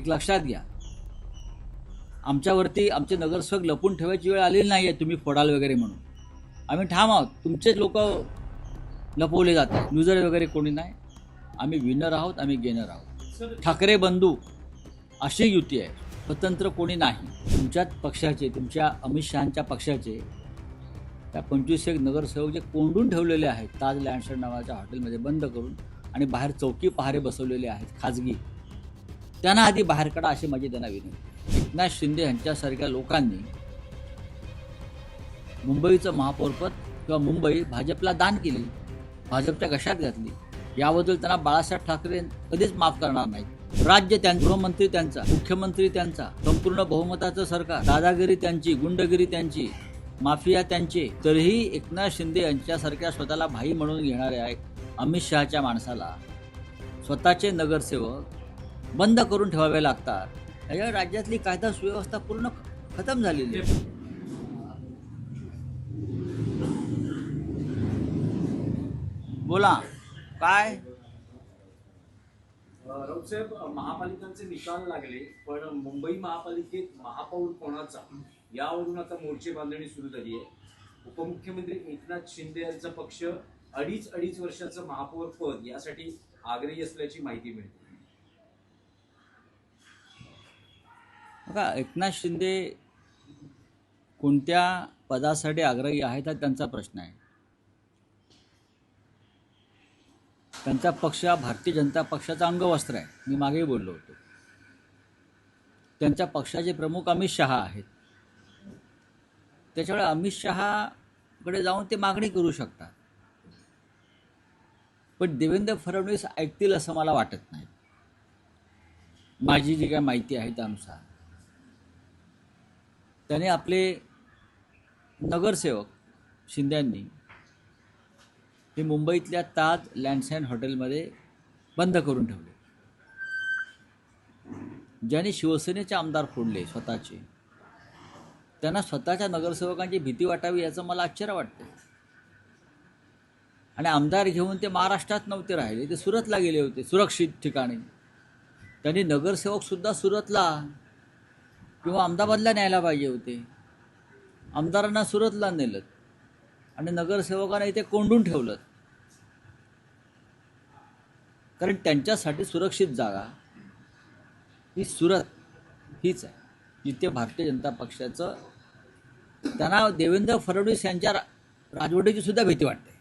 एक लक्षात घ्या. आमच्यावरती आमचे नगरसेवक लपून ठेवायची वेळ आलेली नाही आहे तुम्ही फोडाल वगैरे म्हणून. आम्ही ठाम आहोत. तुमचेच लोक लपवले जातात. लुजर वगैरे कोणी नाही. आम्ही विनर आहोत आम्ही गेनर आहोत. ठाकरे बंधू अशी युती आहे. स्वतंत्र कोणी नाही. तुमच्याच पक्षाचे तुमच्या अमित शहांच्या पक्षाचे त्या पंचवीस एक नगरसेवक जे कोंडून ठेवलेले आहेत ताज लँडसर नावाच्या हॉटेलमध्ये बंद करून आणि बाहेर चौकी पहारे बसवलेले आहेत खाजगी. त्यांना आधी बाहेर काढा अशी माझी त्यांना विनंती. एकनाथ शिंदे यांच्यासारख्या लोकांनी मुंबईचं महापौरपद किंवा मुंबई भाजपला दान केली भाजपच्या घशात घातली याबद्दल त्यांना बाळासाहेब ठाकरे कधीच माफ करणार नाहीत. राज्य त्यांचा गृहमंत्री त्यांचा मुख्यमंत्री त्यांचा संपूर्ण बहुमताचं सरकार दादागिरी त्यांची गुंडगिरी त्यांची माफिया त्यांचे तरीही एकनाथ शिंदे यांच्यासारख्या स्वतःला भाई म्हणून घेणाऱ्या अमित शहाच्या माणसाला. स्वतःचे नगरसेवक बंद करून ठेवावे लागतात. या राज्यातली कायदा सुव्यवस्था पूर्ण खतम झालेली आहे. बोला काय? राऊतसाहेब महापालिकांचे निकाल लागले पण मुंबई महापालिकेत महापौर कोणाचा? यावरून आता मोर्चे बांधणी सुरू झाली आहे. उपमुख्यमंत्री एकनाथ शिंदे यांचा पक्ष अडीच अडीच वर्षाचं महापौर पद यासाठी आग्रही असल्याची माहिती मिळते. बघा एकनाथ शिंदे कोणत्या पदासाठी आग्रही आहेत हा त्यांचा प्रश्न आहे. त्यांचा पक्ष हा भारतीय जनता पक्षाचा अंगवस्त्र आहे. मी मागेही बोललो होतो. त्यांच्या पक्षाचे प्रमुख अमित शहा आहेत. त्याच्यामुळे अमित शहाकडे जाऊन ते मागणी करू शकतात. पण देवेंद्र फडणवीस ऐकतील असं मला वाटत नाही. माझी जी काय माहिती आहे त्यानुसार. त्याने आपले नगरसेवक शिंद्यांनी हे मुंबईतल्या ताज लँडसाईन हॉटेलमध्ये बंद करून ठेवले. ज्यांनी शिवसेनेचे आमदार फोडले स्वतःचे त्यांना स्वतःच्या नगरसेवकांची भीती वाटावी याचं मला आश्चर्य वाटतं आणि आमदार घेऊन ते महाराष्ट्रात नव्हते राहिले ते सुरतला गेले होते सुरक्षित ठिकाणी. त्यांनी नगरसेवकसुद्धा सुरतला किंवा अहमदाबादला न्यायला पाहिजे होते. आमदारांना सुरतला नेलं आणि नगरसेवकांना इथे कोंडून ठेवलं कारण त्यांच्यासाठी सुरक्षित जागा ही सुरत हीच आहे. जिथे भारतीय जनता पक्षाचं त्यांना देवेंद्र फडणवीस यांच्या राजवटीची सुद्धा भीती वाटते.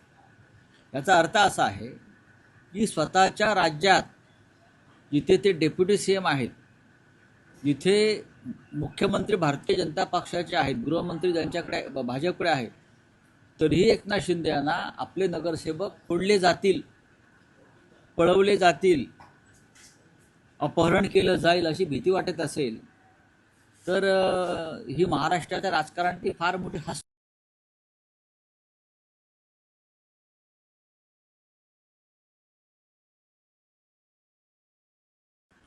याचा अर्थ असा आहे की स्वतःच्या राज्यात जिथे ते डेप्युटी सी एम आहेत जिथे मुख्यमंत्री भारतीय जनता पक्षाचे आहेत गृहमंत्री त्यांच्याकडे भाजपकडे आहेत तरीही एकनाथ शिंदे यांना आपले नगरसेवक फोडले जातील पळवले जातील अपहरण केलं जाईल अशी भीती वाटत असेल तर ही महाराष्ट्राच्या राजकारणाची फार मोठी हस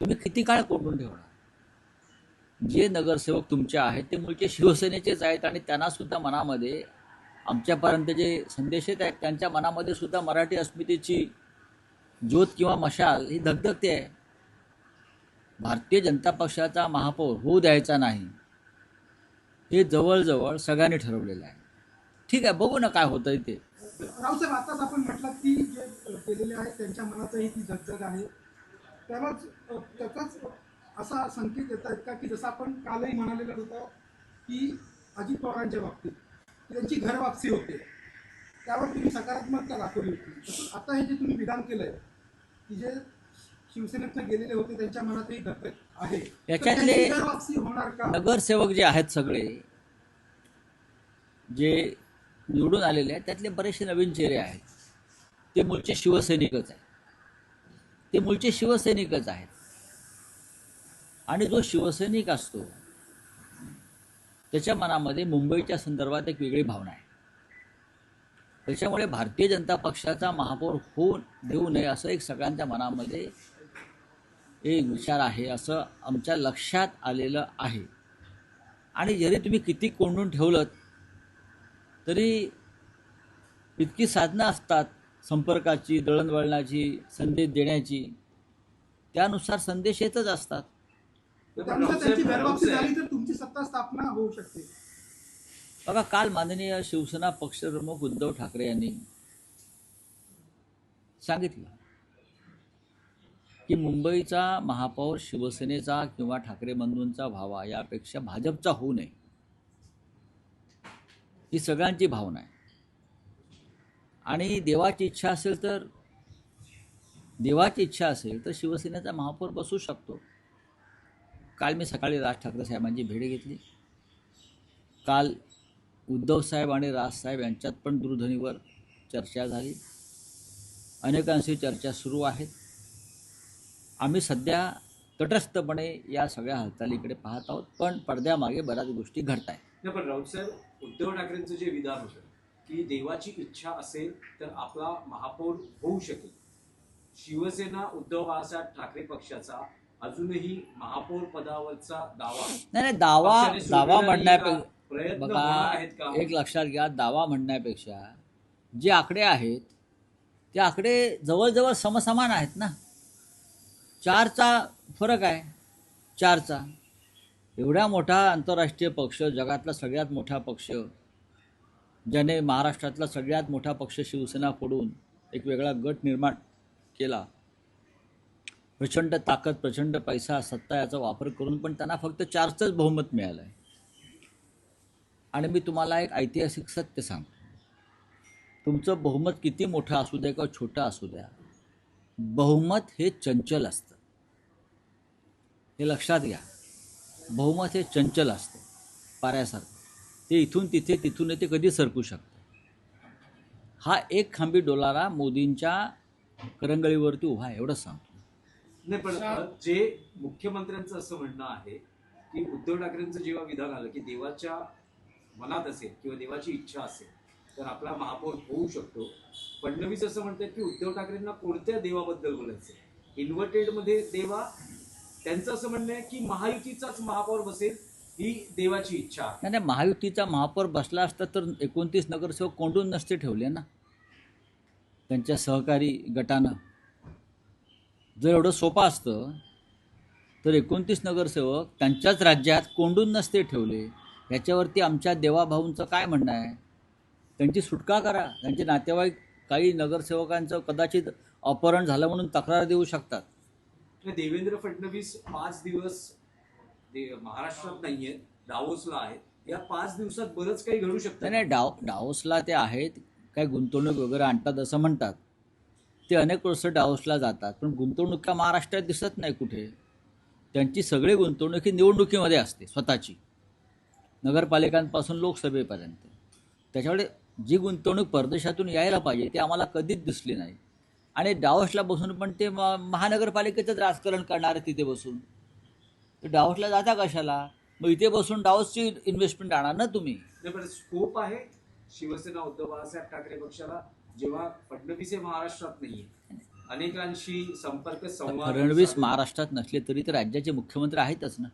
तुम्ही किती काळ कोंडून ठेवणार? जे नगरसेवक तुमचे आहेत ते मूळचे शिवसेनेचेच आहेत आणि त्यांना सुद्धा मनामध्ये आमच्यापर्यंत जे संदेश येत आहेत त्यांच्या मनामध्ये सुद्धा मराठी अस्मितेची ज्योत किंवा मशाल ही धगधगते आहे. भारतीय जनता पक्षाचा महापौर होऊ द्यायचा नाही हे जवळजवळ सगळ्यांनी ठरवलेलं आहे. ठीक आहे बघू ना काय होतंय ते. रावसाहेब आताच आपण म्हटलं की जे केलेले आहेत त्यांच्या मनातही ती धगधग आहे. त्यालाच त्याचाच असा संकेत येत आहेत का की जसं आपण कालही म्हणालेलं होतं की अजित पवारांच्या बाबतीत त्यांची घरवापसी होते. त्यावर तुम्ही सकारात्मकता दाखवली होती? आता हे जे तुम्ही विधान केलंय की जे शिवसेनेतनं गेलेले होते त्यांच्या मनातही धगधग आहे याच्यातले होणार का? नगरसेवक जे आहेत सगळे जे निवडून आलेले आहेत त्यातले बरेचसे नवीन चेहरे आहेत. ते मूळचे शिवसैनिकच आहेत. ते मूळचे शिवसैनिकच आहेत. आणि जो शिवसैनिक असतो त्याच्या मनामध्ये मुंबईच्या संदर्भात एक वेगळी भावना आहे. त्याच्यामुळे भारतीय जनता पक्षाचा महापौर होऊन देऊ नये असं एक सगळ्यांच्या मनामध्ये एक विचार आहे असं आमच्या लक्षात आलेलं आहे. आणि जरी तुम्ही किती कोंडून ठेवलं तरी इतकी साधनं असतात संपर्काची दळणवळणाची संदेश देण्याची. त्यानुसार संदेश येतच असतात. त्यानुसार त्यांची भेरवापसी झाली तर तुमची सत्ता स्थापना होऊ शकते. बघा काल माननीय शिवसेना पक्षप्रमुख उद्धव ठाकरे यांनी सांगितलं की मुंबईचा महापौर शिवसेनेचा किंवा ठाकरे बंधूंचा व्हावा यापेक्षा भाजपचा होऊ नये. ही सगळ्यांची भावना आहे. आणि देवाची इच्छा असेल तर देवाची इच्छा असेल तर शिवसेनेचा महापौर बसू शकतो. काल मी सकाळी राज ठाकरे साहेबांची भेट घेतली. काल उद्धव साहेब आणि राजसाहेब यांच्यात पण दूरध्वनीवर चर्चा झाली. अनेकांशी चर्चा सुरू आहेत आम्ही सध्या तटस्थपणे या सगळ्या हालचालीकडे पाहत आहोत पण पडद्यामागे बऱ्याच गोष्टी घडत आहेत. पण राऊत साहेब उद्धव ठाकरेंचं जे विधान होतं की देवाची इच्छा असेल तर आपला महापौर होऊ शकेल. शिवसेना उद्धव बाळासाहेब ठाकरे पक्षाचा अजूनही महापौर पदावरचा दावा. नाही नाही दावा दावा म्हणण्यापेक्षा बघा एक लक्षात घ्या दावा म्हणण्यापेक्षा जे आकडे आहेत ते आकडे जवळजवळ समसमान आहेत ना. चारचा फरक आहे चारचा. एवढा मोठा आंतरराष्ट्रीय पक्ष जगातला सगळ्यात मोठा पक्ष ज्याने महाराष्ट्रातला सगळ्यात मोठा पक्ष शिवसेना फोडून एक वेगळा गट निर्माण केला. प्रचंड ताकद प्रचंड पैसा सत्ता याचा वापर करून पण त्यांना फक्त चारचंच बहुमत मिळालं आहे आणि मी तुम्हाला एक ऐतिहासिक सत्य सांगतो. तुमचं बहुमत किती मोठं असू द्या किंवा छोटं असू द्या बहुमत हे चंचल असतं. हे लक्षात घ्या. बहुमत हे चंचल असतं पाऱ्यासारखं. ते इथून तिथे तिथून ते कधी सरकू शकतं? हा एक खांबी डोलारा मोदींच्या करंगळीवरती उभा आहे एवढंच सांगतो. नाही पण जे मुख्यमंत्र्यांचं असं म्हणणं आहे की उद्धव ठाकरेंचं जेव्हा विधान आलं की देवाच्या मनात असेल किंवा देवाची इच्छा असेल तर आपला महापौर होऊ शकतो. फडणवीस असं म्हणतात की उद्धव ठाकरेंना कोणत्या देवाबद्दल बोलायचं इन्व्हर्टेडमध्ये देवा त्यांचं असं म्हणणं आहे की महायुतीचाच महापौर बसेल ही देवाची इच्छा आहे. नाही नाही महायुतीचा महापौर बसला असता तर एकोणतीस नगरसेवक कोंडून नसते ठेवले ना? त्यांच्या सहकारी गटानं. जर एवढं सोपं असतं तर एकोणतीस नगरसेवक त्यांच्याच राज्यात कोंडून नसते ठेवले. याच्यावरती आमच्या देवाभाऊंचं काय म्हणणं आहे? त्यांची सुटका करा. त्यांचे नातेवाईक काही नगरसेवकांचं कदाचित अपहरण झालं म्हणून तक्रार देऊ शकतात. देवेंद्र फडणवीस पाच दिवस महाराष्ट्रात नाहीये दावोसला आहेत. या पाच दिवसात बरंच काही घडू नाही शकतं. नाही डाव डावसला ते आहेत काय गुंतवणूक वगैरे आणतात असं म्हणतात. ते अनेक वर्ष डावसला जातात पण गुंतवणुका महाराष्ट्रात दिसत नाही कुठे. त्यांची सगळी गुंतवणूक ही निवडणुकीमध्ये असते स्वतःची. नगरपालिकांपासून लोकसभेपर्यंत. त्याच्यामुळे जी गुंतवणूक परदेशातून यायला पाहिजे ती आम्हाला कधीच दिसली नाही. आणि डावसला बसून पण ते म- महानगरपालिकेचंच राजकारण करणार आहे तिथे बसून. तर डावसला जाता कशाला? मग इथे बसून डावसची इन्व्हेस्टमेंट आणा ना तुम्ही. स्कोप आहे. शिवसेना उद्धव बाळासाहेब ठाकरे पक्षाला जेव्हा फडणवीस हे महाराष्ट्रात नाहीये अनेकांशी संपर्क संवाद फडणवीस महाराष्ट्रात नसले तरी ते राज्याचे मुख्यमंत्री आहेतच ना.